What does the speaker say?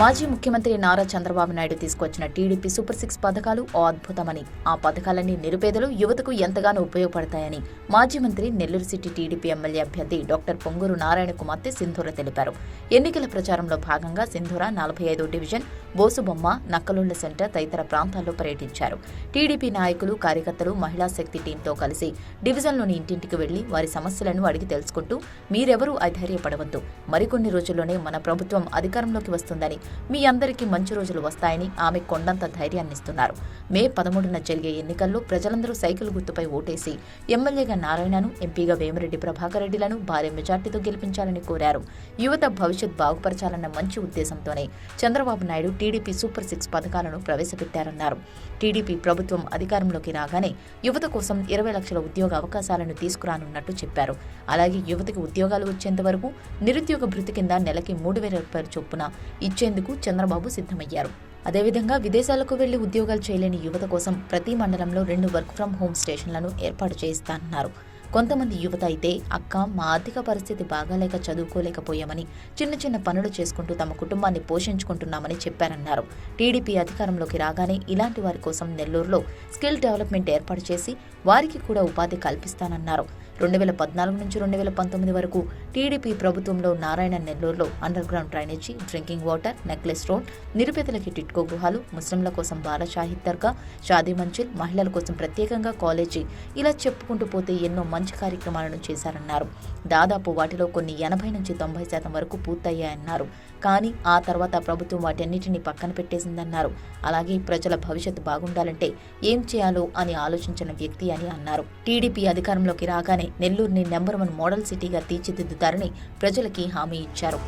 మాజీ ముఖ్యమంత్రి నారా చంద్రబాబు నాయుడు తీసుకొచ్చిన టీడీపీ సూపర్ సిక్స్ పథకాలు ఓ అద్భుతమని. ఆ పథకాలన్నీ నిరుపేదలు యువతకు ఎంతగానో ఉపయోగపడతాయని మాజీ మంత్రి నెల్లూరు సిటీ టీడీపీ ఎమ్మెల్యే అభ్యర్థి డాక్టర్ పొంగూరు నారాయణ కుమార్తె సింధూర తెలిపారు. ఎన్నికల ప్రచారంలో భాగంగా సింధూర నలభై ఐదో డివిజన్ బోసుబొమ్మ నక్కలుండ్ల సెంటర్ తదితర ప్రాంతాల్లో పర్యటించారు. టీడీపీ నాయకులు కార్యకర్తలు మహిళా శక్తి టీంతో కలిసి డివిజన్లోని ఇంటింటికి వెళ్ళి వారి సమస్యలను అడిగి తెలుసుకుంటూ మీరెవరూ అధైర్యపడవద్దు. మరికొన్ని రోజుల్లోనే మన ప్రభుత్వం అధికారంలోకి వస్తుందని మీ అందరికీ మంచి రోజులు వస్తాయని ఆమె కొండంత ధైర్యాన్నిస్తున్నారు. మే పదమూడున జరిగే ఎన్నికల్లో ప్రజలందరూ సైకిల్ గుర్తుపై ఓటేసి ఎమ్మెల్యేగా నారాయణను ఎంపీగా వేమిరెడ్డి ప్రభాకర్ రెడ్డిలను భారీ మెజార్టీతో గెలిపించాలని కోరారు. యువత భవిష్యత్ బాగుపరచాలన్న మంచి ఉద్దేశంతోనే Chandrababu Naidu TDP super six పథకాలను ప్రవేశపెట్టారన్నారు. టీడీపీ ప్రభుత్వం అధికారంలోకి రాగానే యువత కోసం ఇరవై లక్షల ఉద్యోగ అవకాశాలను తీసుకురానున్నట్టు చెప్పారు. అలాగే యువతకి ఉద్యోగాలు వచ్చేంత వరకు నిరుద్యోగ భృతి కింద నెలకి మూడు వేల రూపాయల చొప్పున ఇచ్చేందుకు చంద్రబాబు సిద్ధమయ్యారు. అదేవిధంగా విదేశాలకు వెళ్ళి ఉద్యోగాలు చేయలేని యువత కోసం ప్రతి మండలంలో రెండు వర్క్ ఫ్రం హోమ్ స్టేషన్లను ఏర్పాటు చేయిస్తానన్నారు. కొంతమంది యువత అయితే అక్క మా ఆర్థిక పరిస్థితి బాగాలేక చదువుకోలేకపోయామని చిన్న చిన్న పనులు చేసుకుంటూ తమ కుటుంబాన్ని పోషించుకుంటున్నామని చెప్పారన్నారు. టీడీపీ అధికారంలోకి రాగానే ఇలాంటి వారి కోసం నెల్లూరులో స్కిల్ డెవలప్మెంట్ ఏర్పాటు చేసి వారికి కూడా ఉపాధి కల్పిస్తానన్నారు. రెండు వేల పద్నాలుగు నుంచి రెండు వేల పంతొమ్మిది వరకు టీడీపీ ప్రభుత్వంలో నారాయణ నెల్లూరులో underground drainage drinking water necklace road నిరుపేదలకి TIDCO గృహాలు ముస్లింల కోసం బాల షాహిద్ దర్గా షాదీ మంజిల్ మహిళల కోసం ప్రత్యేకంగా కాలేజీ ఇలా చెప్పుకుంటూ పోతే ఎన్నో మంచి కార్యక్రమాలను చేశారన్నారు. దాదాపు వాటిలో కొన్ని ఎనభై నుంచి తొంభై శాతం వరకు పూర్తయ్యాయన్నారు. కానీ ఆ తర్వాత ప్రభుత్వం వాటన్నిటిని పక్కన పెట్టేసిందన్నారు. అలాగే ప్రజల భవిష్యత్తు బాగుండాలంటే ఏం చేయాలో అని ఆలోచించిన వ్యక్తి అని అన్నారు. టీడీపీ అధికారంలోకి రాగానే నెల్లూరుని నెంబర్ వన్ మోడల్ సిటీగా తీర్చిదిద్దుతారని ప్రజలకి హామీ ఇచ్చారు.